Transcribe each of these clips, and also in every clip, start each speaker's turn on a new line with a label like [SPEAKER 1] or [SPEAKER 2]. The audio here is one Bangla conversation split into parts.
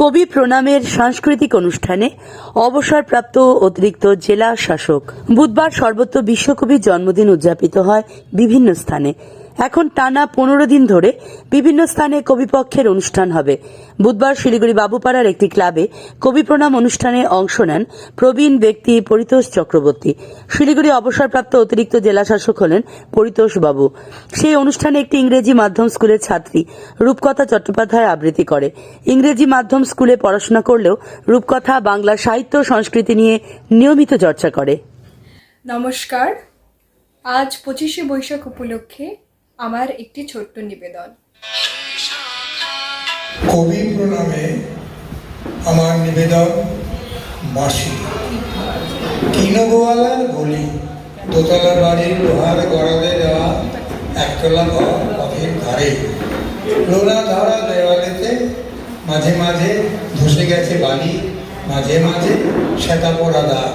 [SPEAKER 1] কবি প্রণামের সাংস্কৃতিক অনুষ্ঠানে অবসরপ্রাপ্ত অতিরিক্ত জেলা শাসক। বুধবার সর্বত্র বিশ্বকবির জন্মদিন উদযাপিত হয় বিভিন্ন স্থানে। এখন টানা পনেরো দিন ধরে বিভিন্ন স্থানে কবিপক্ষের অনুষ্ঠান হবে। বুধবার শিলিগুড়ি বাবুপাড়ার একটি ক্লাবে কবি প্রণাম অনুষ্ঠানে অংশ নেন প্রবীণ ব্যক্তি পরিতোষ চক্রবর্তী। শিলিগুড়ি অবসরপ্রাপ্ত অতিরিক্ত জেলাশাসক হলেন পরিতোষ বাবু। সেই অনুষ্ঠানে একটি ইংরেজি মাধ্যম স্কুলের ছাত্রী রূপকথা চট্টোপাধ্যায় আবৃত্তি করে। ইংরেজি মাধ্যম স্কুলে পড়াশোনা করলেও রূপকথা, বাংলা সাহিত্য সংস্কৃতি নিয়ে নিয়মিত চর্চা করে।
[SPEAKER 2] নমস্কার। আজ পঁচিশে বৈশাখ উপলক্ষে আমার একটি ছোট্ট নিবেদন।
[SPEAKER 3] কবি প্রণামে আমার নিবেদন বাঁশি কিনগোয়ালার গলি দোতলা বাড়ির লোহার গড়াতে দেওয়া একতলা ঘর পথের ধারে। লোনা ধরা দেওয়ালেতে মাঝে মাঝে ধসে গেছে বালি, মাঝে মাঝে শ্বেতা পড়া দাগ।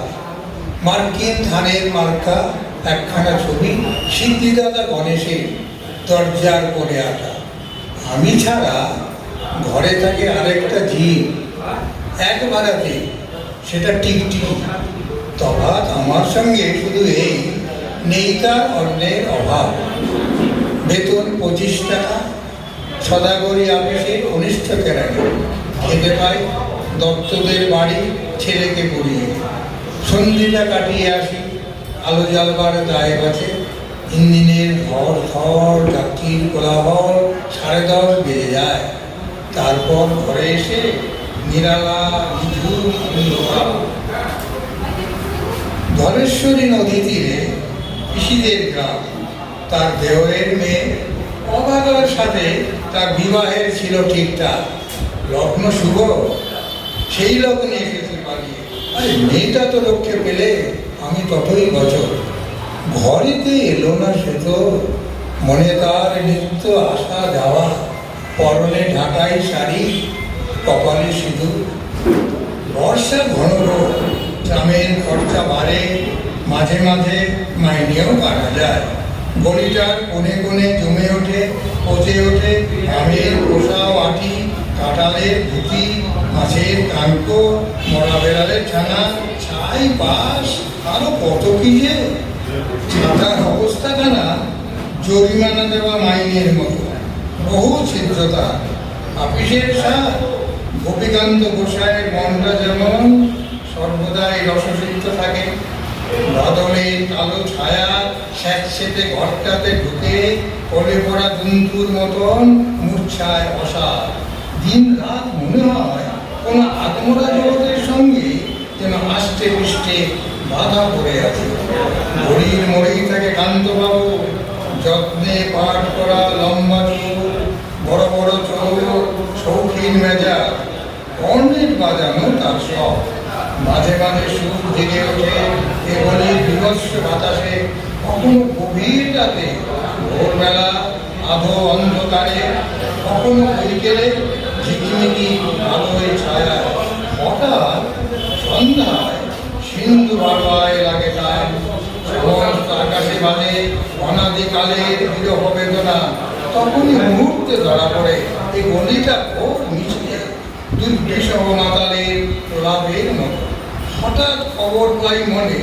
[SPEAKER 3] মার্কিন ধানের মার্কা একখানা ছবি সিদ্ধিদাতা গণেশের দরজার পরে আটা। আমি ছাড়া ঘরে থাকে আরেকটা জীব। একবার বারাতে সেটা টিকটিকি। তফাৎ আমার সঙ্গে শুধু এই, নেই তার অন্যের অভাব। বেতন পঁচিশ টাকা, সদাগরি আপিসে কনিষ্ঠ কেরানি খেতে পাই দত্তদের বাড়ি ছেলেকে পড়িয়ে। সন্ধিটা কাটিয়ে আসি, আলো জ্বালবার দায় বাঁচে। ইঞ্জিনের ধর ধর যাত্রীর কোলাহল সাড়ে দশ বেজে যায়। তারপর ঘরে এসে নিরালা ধলেশ্বরী নদী তীরে পিসিদের গ্রাম। তার দেওরের মেয়ে অবাগর সাথে তার বিবাহের ছিল ঠিকঠাক। লগ্ন শুভ সেই লগ্নে এসেছে পালিয়ে। আরে মেয়েটা তো লক্ষ্যে পেলে আমি ততই বছর। ঘরেতে এলো না সে তো। মনে তার নিত্য আসা যাওয়া। পরনে ঢাকাই শাড়ি, কপালে সিঁদুর। বর্ষা ঘন গ্রামের খরচা বাড়ে। মাঝে মাঝে মাইনেও কাটা যায়। গলিটার কোণে কোণে জমে ওঠে, পচে ওঠে আমের পোষা আটি, কাঁঠালের ধুতি, মাছের কাঙ্ক মরা বেড়ালের ছানা। ছাই বাস, আরও কত কি যে ছাতার অবস্থাটা না জরিমানা দেওয়া মাইনের মতো। বহু ছিদ্রতা। আপিসের সার গোপীকান্ত গোসাইয়ের মনটা যেমন সর্বদাই রসসিক্ত থাকে, বদলের কালো ছায়া স্যাঁতসেতে ঘরটাতে ঢুকে কলে পড়া জন্তুর মতন মূর্ছায় অসার। দিন রাত মনে হয় কোন আত্মরা জগতের সঙ্গে যেন আষ্টে পৃষ্ঠে বাধা পড়ে আছে। ঘড়ির মরেই থাকে কান্তবাবু যত্নে পাঠ করা লম্বা চুল বড় বড় চোখ, শৌখিন মেজা অনেক বাজানো তার সব মাঝে মাঝে সুর জেগে ওঠে। কেবলই বিভৎস বাতাসে, কখনো গভীর রাতে, ভোরবেলা আধো অন্ধকারে, কখনো বিকেলে, ঝিকিমিকি আলোয় ছায়া হঠাৎ সন্ধ্যায় সিন্ধু বারবায় লাগে তার সমস্ত আকাশে বাজে অনাদিকালের বিরহ বেদনা তখনই মুহূর্তে ধরা পড়ে। এই গলিটা খুব মিষ্টি দুর্বিষহ মাতালের প্রলাপের মতো। হঠাৎ খবর পাই মনে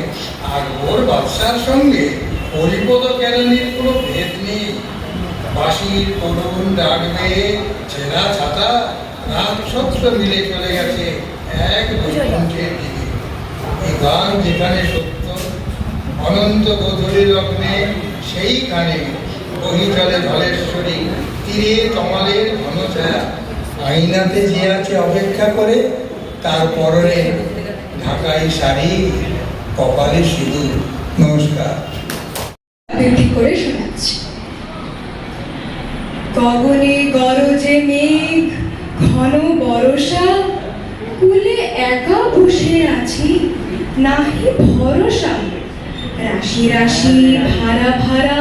[SPEAKER 3] আর বাদশার সঙ্গে হরিপদ কেরানির কোনো ভেদ নেই। বাঁশির করুণ ডাকবে ছেঁড়া ছাতা, রাত ছত্র মিলে চলে গেছে এক বৈকুণ্ঠের দিকে। এই গান যেখানে সত্য, অনন্ত গধূলি লগ্নে সেইখানে বহি চলে ধলেশ্বরী তীরে তমালের ঘন ছায়া আইনাতে যে আছে অপেক্ষা করে, তার পরনে ঢাকাই শাড়ি, কপালে সিঁদুর। নমস্কার।
[SPEAKER 2] করে শোনাচ্ছি। গগনে গরজে মেঘ, ঘন বরষা কুলে একা বসে আছি, নাহি ভরসা রাশি রাশি ভাড়া ভাড়া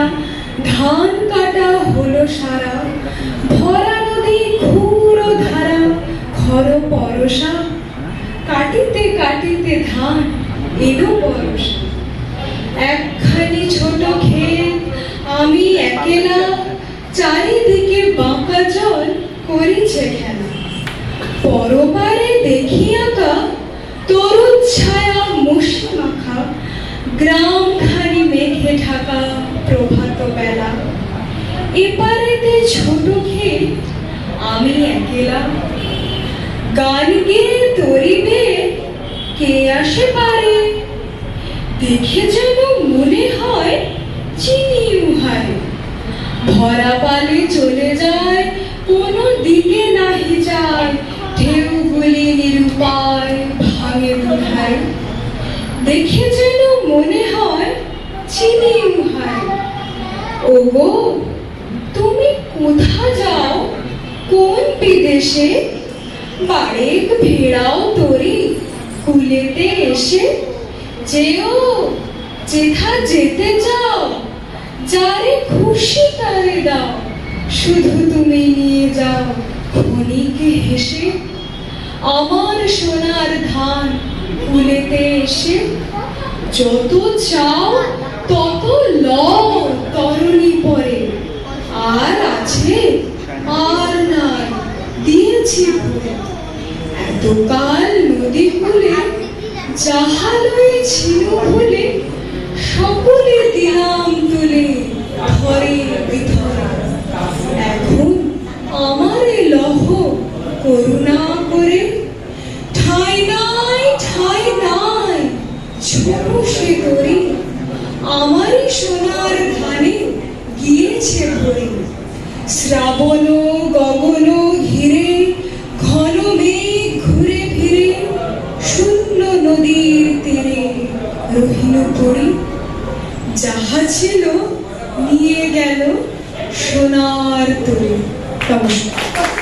[SPEAKER 2] ধান কাটা হলো সারা। ভরা নদী, ক্ষুর ধারা, খর পরশা। কাটিতে কাটিতে ধান, এলো পরশা। একখানি ছোট ক্ষেত, আমি একেলা, চারিদিকে বাঁকা জল করিছে খেলা। পরবার তরুণ ছায়া মুষি মাখা। গ্রামখানি মেঘে ঢাকা, প্রভাত বেলা। এপারেতে ছোট ক্ষেত আমি একেলা। গান গেয়ে তরিবে, কে আসে পারে? দেখে যেন মনে হয় চিনি উহায় ভরা পালে চলে যায়, কোনো দিকে নাহি যায়। ঢেউগুলি নিরুপায়, ভাঙে বুধায় দেখে যেন মনে চিনি উহায় ওগো, তুমি কোথা যাও? কোন বিদেশে? বারেক ভেড়াও তোরি, কুলেতে এসে। যেও, যেথা যেতে যাও যারে খুশি তারে দাও। শুধু তুমি নিয়ে যাও, ক্ষণিকে হেসে। আমার সোনার ধান কুলেতে এসে। যত চাও তত লও তরণী পরে আর আছে? আর নাই। দিয়েছি এতকাল নদী কূলে জাহালই ছিল বলে, সকলে দিলাম তুলে ধরে বিধরা এখন আমারে লহ, করুণা করে। ঠাই নাই ঠাই নাই, ছোট সে তরি আমারই সোনার ধানে গিয়েছে ভরে। শ্রাবণ গগন ঘিরে, ঘন মেঘ ঘুরে ফিরে, শূন্য নদীর তীরে রহিল পড়ি। যাহা ছিল নিয়ে গেল সোনার তরি। নমস্কার।